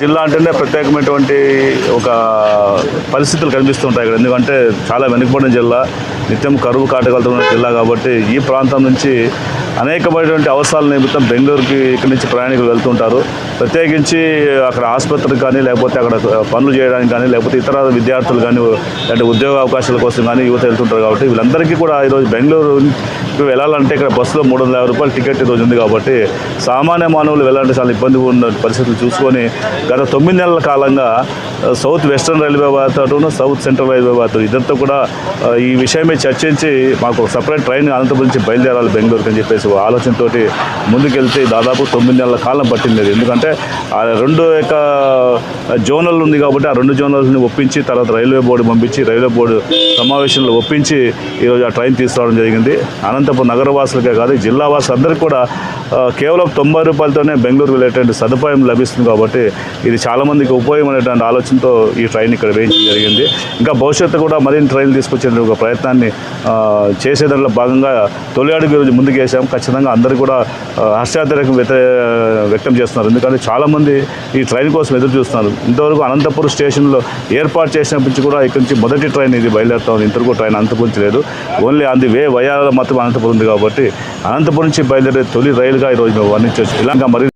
జిల్లా అంటేనే ప్రత్యేకమైనటువంటి ఒక పరిస్థితులు కనిపిస్తుంటాయి ఇక్కడ. ఎందుకంటే చాలా వెనుకబడిన జిల్లా నిత్యం కరువు కాటకాలతో ఉన్న జిల్లా కాబట్టి ఈ ప్రాంతం నుంచి అనేకమైనటువంటి అవసరాల నిమిత్తం బెంగళూరుకి ఇక్కడి నుంచి ప్రయాణికులు వెళ్తుంటారు. ప్రత్యేకించి అక్కడ ఆసుపత్రికి కానీ లేకపోతే అక్కడ పనులు చేయడానికి కానీ లేకపోతే ఇతర విద్యార్థులు కానీ అంటే ఉద్యోగ అవకాశాల కోసం కానీ యువత వెళ్తుంటారు కాబట్టి వీళ్ళందరికీ కూడా ఈరోజు బెంగళూరు వెళ్ళాలంటే ఇక్కడ బస్సులో మూడు వందల యాభై రూపాయలు టికెట్ ఈరోజు ఉంది కాబట్టి సామాన్య మానవులు వెళ్ళాలంటే చాలా ఇబ్బంది ఉన్న పరిస్థితులు చూసుకొని గత తొమ్మిది నెలల కాలంగా సౌత్ వెస్టర్న్ రైల్వే వారితోనూ సౌత్ సెంట్రల్ రైల్వే వారితో ఇద్దరితో కూడా ఈ విషయమే చర్చించి మాకు సపరేట్ ట్రైన్ అనంతపురం నుంచి బయలుదేరాలి బెంగళూరుకి అని చెప్పేసి ఆలోచనతో ముందుకెళ్తే దాదాపు తొమ్మిది నెలల కాలం పట్టింది. ఎందుకంటే ఆ రెండు యొక్క జోనల్ ఉంది కాబట్టి ఆ రెండు జోనల్ని ఒప్పించి తర్వాత రైల్వే బోర్డు పంపించి రైల్వే బోర్డు సమావేశంలో ఒప్పించి ఈరోజు ఆ ట్రైన్ తీసుకురావడం జరిగింది. అనంతపురం నగరవాసులకే కాదు జిల్లా వాసులు అందరికీ కూడా కేవలం తొంభై రూపాయలతోనే బెంగళూరు వెళ్ళేటువంటి సదుపాయం లభిస్తుంది కాబట్టి ఇది చాలామందికి ఉపయోగమైనటువంటి ఆలోచనతో ఈ ట్రైన్ ఇక్కడ వేయించడం జరిగింది. ఇంకా భవిష్యత్తు కూడా మరిన్ని ట్రైన్లు తీసుకొచ్చే ఒక ప్రయత్నాన్ని చేసే చేసేదానిలో భాగంగా తొలి అడుగు ఈరోజు ముందుకు వేసాం ఖచ్చితంగా అందరూ కూడా హర్షాతిరేకం వ్యత వ్యక్తం చేస్తున్నారు. ఎందుకంటే చాలామంది ఈ ట్రైన్ కోసం ఎదురు చూస్తున్నారు. ఇంతవరకు అనంతపురం స్టేషన్లో ఏర్పాటు చేసినప్పటి నుంచి కూడా ఇక్కడి నుంచి మొదటి ట్రైన్ ఇది బయలుదేరుతా ఉంది. ఇంతవరకు ట్రైన్ అనంతపురం లేదు. ఓన్లీ ఆన్ ది వే వయాల మాత్రం అనంతపురం ఉంది కాబట్టి అనంతపురం నుంచి బయలుదేరే తొలి రైలుగా ఈరోజు మేము వర్ణించవచ్చు. ఇలాగా మరి